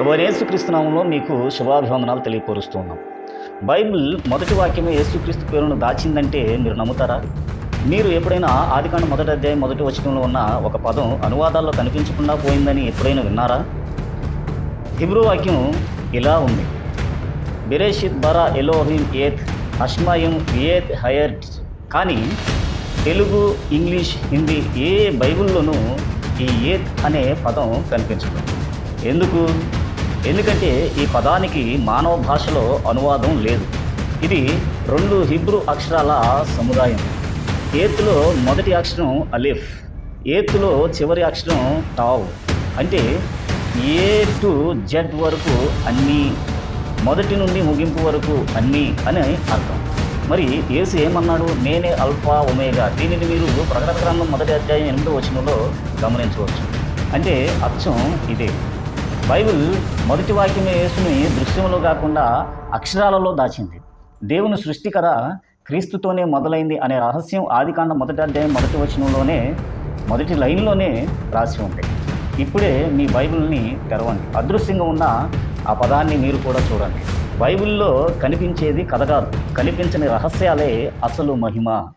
ప్రభు యేసుక్రీస్తునామంలో మీకు శుభాభివందనాలు తెలియపరుస్తున్నాం బైబిల్ మొదటి వాక్యమే యేసుక్రీస్తు పేరును దాచిందంటే మీరు నమ్ముతారా? మీరు ఎప్పుడైనా ఆదికాండ మొదటి అధ్యాయం మొదటి వచనంలో ఉన్న ఒక పదం అనువాదాల్లో కనిపించకుండా పోయిందని ఎప్పుడైనా విన్నారా? హిబ్రూ వాక్యం ఇలా ఉంది. బిరేషిత్ బరా ఎలోహిం ఏత్ అష్మాయం ఏత్ హయర్ట్ కానీ తెలుగు ఇంగ్లీష్ హిందీ ఏ బైబిల్లోనూ ఈ ఏత్ అనే పదం కనిపించదు. ఎందుకు? ఎందుకంటే ఈ పదానికి మానవ భాషలో అనువాదం లేదు. ఇది రెండు హిబ్రూ అక్షరాల సముదాయం. ఏత్తులో మొదటి అక్షరం అలిఫ్ ఏత్తులో చివరి అక్షరం టావ్. అంటే ఏ టు జెడ్ వరకు అన్నీ మొదటి నుండి ముగింపు వరకు అన్నీ అని అర్థం. మరి యేసు ఏమన్నాడు? నేనే అల్ఫా ఒమేగా. దీనిని మీరు ప్రకటన గ్రంథం మొదటి అధ్యాయం ఎనిమిదో వచనంలో గమనించవచ్చు. అంటే అర్థం ఇదే. బైబిల్ మొదటి వాక్యమే యేసుని దృశ్యంలో కాకుండా అక్షరాలలో దాచింది. దేవుని సృష్టి కథ క్రీస్తుతోనే మొదలైంది అనే రహస్యం ఆదికాండ మొదటి అధ్యాయం మొదటి వచనంలోనే మొదటి లైన్లోనే రాసి ఉంది. ఇప్పుడే మీ బైబిల్ని తెరవండి. అదృశ్యంగా ఉన్న ఆ పదాన్ని మీరు కూడా చూడండి. బైబిల్లో కనిపించేది కథ కాదు. కనిపించని రహస్యాలే అసలు మహిమ.